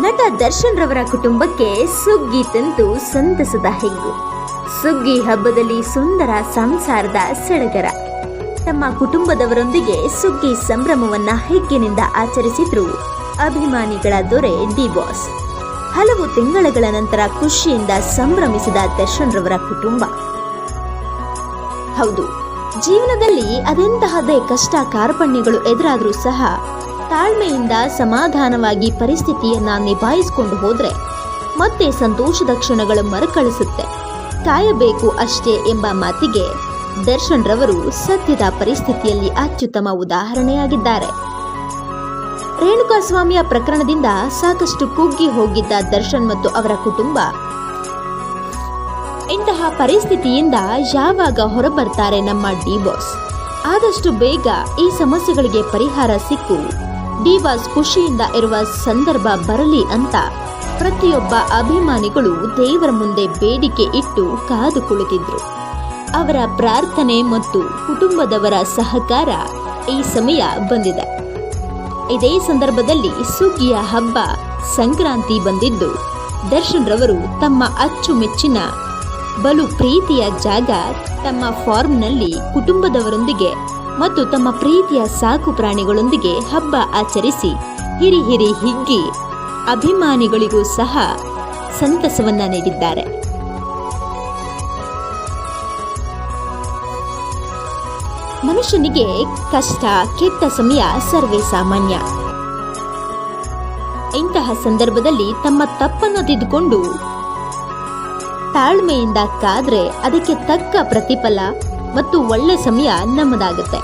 ನಟ ದರ್ಶನ್ ರವರ ಕುಟುಂಬಕ್ಕೆ ಸುಗ್ಗಿ ತಂತು ಸಂತಸದ ಹೆಗ್ಗು ಸುಗ್ಗಿ ಹಬ್ಬದಲ್ಲಿ ಸುಂದರ ಸಂಸಾರದ ಸಡಗರ. ತಮ್ಮ ಕುಟುಂಬದವರೊಂದಿಗೆ ಸುಗ್ಗಿ ಸಂಭ್ರಮವನ್ನ ಹೆಗ್ಗಿನಿಂದ ಆಚರಿಸಿದ್ರು ಅಭಿಮಾನಿಗಳ ದೊರೆ ಡಿ ಬಾಸ್. ಹಲವು ತಿಂಗಳುಗಳ ನಂತರ ಖುಷಿಯಿಂದ ಸಂಭ್ರಮಿಸಿದ ದರ್ಶನ್ ರವರ ಕುಟುಂಬ. ಹೌದು, ಜೀವನದಲ್ಲಿ ಅದೆಂತಹದೇ ಕಷ್ಟ ಕಾರ್ಪಣ್ಯಗಳು ಎದುರಾದರೂ ಸಹ ತಾಳ್ಮೆಯಿಂದ ಸಮಾಧಾನವಾಗಿ ಪರಿಸ್ಥಿತಿಯನ್ನ ನಿಭಾಯಿಸಿಕೊಂಡು ಹೋದ್ರೆ ಮತ್ತೆ ಸಂತೋಷದ ಕ್ಷಣಗಳು ಮರುಕಳಿಸುತ್ತೆ. ಕಾಯಬೇಕು ಅಷ್ಟೇ ಎಂಬ ಮಾತಿಗೆ ದರ್ಶನ್ ರವರು ಸದ್ಯದ ಪರಿಸ್ಥಿತಿಯಲ್ಲಿ ಅತ್ಯುತ್ತಮ ಉದಾಹರಣೆಯಾಗಿದ್ದಾರೆ. ರೇಣುಕಾಸ್ವಾಮಿಯ ಪ್ರಕರಣದಿಂದ ಸಾಕಷ್ಟು ಕುಗ್ಗಿ ಹೋಗಿದ್ದ ದರ್ಶನ್ ಮತ್ತು ಅವರ ಕುಟುಂಬ. ಇಂತಹ ಪರಿಸ್ಥಿತಿಯಿಂದ ಯಾವಾಗ ಹೊರಬರ್ತಾರೆ ನಮ್ಮ ಡಿ ಬಾಸ್? ಆದಷ್ಟು ಬೇಗ ಈ ಸಮಸ್ಯೆಗಳಿಗೆ ಪರಿಹಾರ ಸಿಕ್ಕು. ಡಿ ಬಾಸ್ ಖುಷಿಯಿಂದ ಇರುವ ಸಂದರ್ಭ ಬರಲಿ ಅಂತ ಪ್ರತಿಯೊಬ್ಬ ಅಭಿಮಾನಿಗಳು ದೇವರ ಮುಂದೆ ಬೇಡಿಕೆ ಇಟ್ಟು ಕಾದು ಕುಳಿತಿದ್ರು. ಅವರ ಪ್ರಾರ್ಥನೆ ಮತ್ತು ಕುಟುಂಬದವರ ಸಹಕಾರ ಈ ಸಮಯ ಬಂದಿದೆ. ಇದೇ ಸಂದರ್ಭದಲ್ಲಿ ಸುಗ್ಗಿಯ ಹಬ್ಬ ಸಂಕ್ರಾಂತಿ ಬಂದಿದ್ದು, ದರ್ಶನ್ ರವರು ತಮ್ಮ ಅಚ್ಚುಮೆಚ್ಚಿನ ಬಲು ಪ್ರೀತಿಯ ಜಾಗ ತಮ್ಮ ಫಾರ್ಮ್ನಲ್ಲಿ ಕುಟುಂಬದವರೊಂದಿಗೆ ಮತ್ತು ತಮ್ಮ ಪ್ರೀತಿಯ ಸಾಕು ಪ್ರಾಣಿಗಳೊಂದಿಗೆ ಹಬ್ಬ ಆಚರಿಸಿ, ಹಿರಿ ಹಿರಿ ಹಿಗ್ಗಿ ಅಭಿಮಾನಿಗಳಿಗೂ ಸಹ ಸಂತಸವನ್ನ ನೀಡಿದ್ದಾರೆ. ಮನುಷ್ಯನಿಗೆ ಕಷ್ಟ, ಕೆಟ್ಟ ಸಮಯ ಸರ್ವೇ ಸಾಮಾನ್ಯ. ಇಂತಹ ಸಂದರ್ಭದಲ್ಲಿ ತಮ್ಮ ತಪ್ಪನ್ನು ತಿದ್ದುಕೊಂಡು ತಾಳ್ಮೆಯಿಂದ ಕಾದ್ರೆ ಅದಕ್ಕೆ ತಕ್ಕ ಪ್ರತಿಫಲ ಮತ್ತು ಒಳ್ಳೆ ಸಮಯ ನಮ್ಮದಾಗುತ್ತೆ.